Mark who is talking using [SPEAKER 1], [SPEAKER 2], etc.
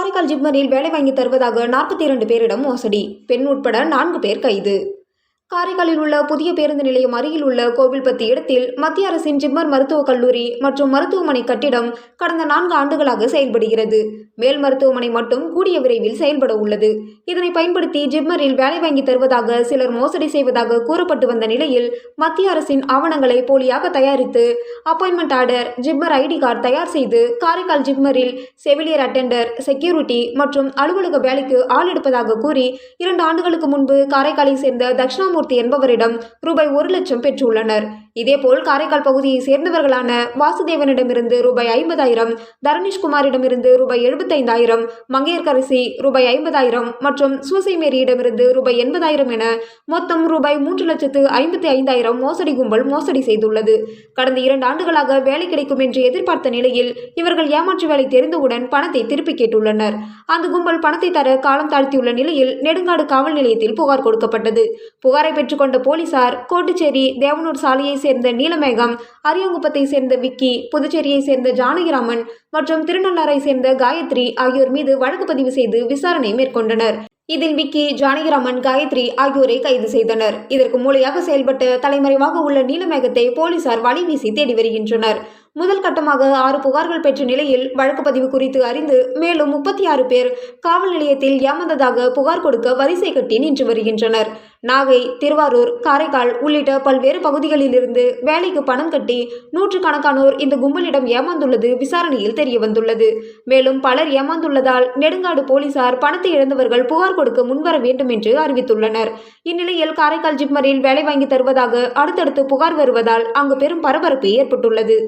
[SPEAKER 1] காரைக்கால் ஜிப்மரில் வேலை வாங்கி தருவதாக நாற்பத்தி இரண்டு பேரிடம் மோசடி. பெண் உட்பட நான்கு பேர் கைது. காரைக்காலில் உள்ள புதிய பேருந்து நிலையம் அருகில் உள்ள கோவில்பத்தி இடத்தில் மத்திய அரசின் ஜிம்மர் மருத்துவக் கல்லூரி மற்றும் மருத்துவமனை கட்டிடம் கடந்த நான்கு ஆண்டுகளாக செயல்படுகிறது. மேல் மருத்துவமனை மட்டும் கூடிய விரைவில் செயல்பட உள்ளது. இதனை பயன்படுத்தி ஜிம்மரில் வேலை வாங்கி தருவதாக சிலர் மோசடி செய்வதாக கூறப்பட்டு வந்த நிலையில் மத்திய அரசின் ஆவணங்களை போலியாக தயாரித்து அப்பாயின்மெண்ட் ஆர்டர் ஜிம்மர் ஐடி கார்டு தயார் செய்து காரைக்கால் ஜிம்மரில் செவிலியர் அட்டெண்டர் செக்யூரிட்டி மற்றும் அலுவலக வேலைக்கு ஆள் எடுப்பதாக கூறி இரண்டு ஆண்டுகளுக்கு முன்பு காரைக்காலை சேர்ந்த தட்சிணாமூர்த்தி என்பவரிடம் ரூபாய் ஒரு லட்சம் பெற்றுள்ளனர். இதேபோல் காரைக்கால் பகுதியை சேர்ந்தவர்களான வாசுதேவனிடமிருந்து ரூபாய் ஐம்பதாயிரம் தரணிஷ்குமாரிடமிருந்து ரூபாய் எழுபத்தைந்தாயிரம் மங்கையர்கரசி ரூபாய் ஐம்பதாயிரம் மற்றும் சூசைமேரியிடமிருந்து ரூபாய் எண்பதாயிரம் என மொத்தம் ரூபாய் மூன்று லட்சத்து ஐம்பத்தி ஐந்தாயிரம் மோசடி கும்பல் மோசடி செய்துள்ளது. கடந்த இரண்டு ஆண்டுகளாக வேலை கிடைக்கும் என்று எதிர்பார்த்த நிலையில் இவர்கள் ஏமாற்று வேலை தெரிந்தவுடன் பணத்தை திருப்பி கேட்டுள்ளனர். அந்த கும்பல் பணத்தை தர காலம் தாழ்த்தியுள்ள நிலையில் நெடுங்காடு காவல் நிலையத்தில் புகார் கொடுக்கப்பட்டது. புகாரை பெற்றுக்கொண்ட போலீசார் கோட்டுச்சேரி தேவனூர் சாலையை சேர்ந்த நீலமேகம் அரியாங்குப்பத்தை சேர்ந்த விக்கி புதுச்சேரியை சேர்ந்த ஜானகிராமன் மற்றும் திருநள்ளாரை சேர்ந்த காயத்ரி ஆகியோர் மீது வழக்கு பதிவு செய்து விசாரணை மேற்கொண்டனர். இதில் விக்கி ஜானகிராமன் காயத்ரி ஆகியோரை கைது செய்தனர். இதற்கு மூளையாக செயல்பட்டு தலைமறைவாக உள்ள நீலமேகத்தை போலீசார் வலை வீசி தேடி வருகின்றனர். முதல் கட்டமாக ஆறு புகார்கள் பெற்ற நிலையில் வழக்கு பதிவு குறித்து அறிந்து மேலும் முப்பத்தி ஆறு பேர் காவல் நிலையத்தில் ஏமாந்ததாக புகார் கொடுக்க வரிசை கட்டி நின்று வருகின்றனர். நாகை திருவாரூர் காரைக்கால் உள்ளிட்ட பல்வேறு பகுதிகளிலிருந்து வேலைக்கு பணம் கட்டி நூற்றுக்கணக்கானோர் இந்த கும்பலிடம் ஏமாந்துள்ளது விசாரணையில் தெரியவந்துள்ளது மேலும் பலர் ஏமாந்துள்ளதால் நெடுங்காடு போலீசார் பணத்தை இழந்தவர்கள் புகார் கொடுக்க முன்வர வேண்டும் என்று அறிவித்துள்ளனர். இந்நிலையில் காரைக்கால் ஜிப்மரில் வேலை வாங்கி தருவதாக அடுத்தடுத்து புகார் வருவதால் அங்கு பெரும் பரபரப்பு ஏற்பட்டுள்ளது.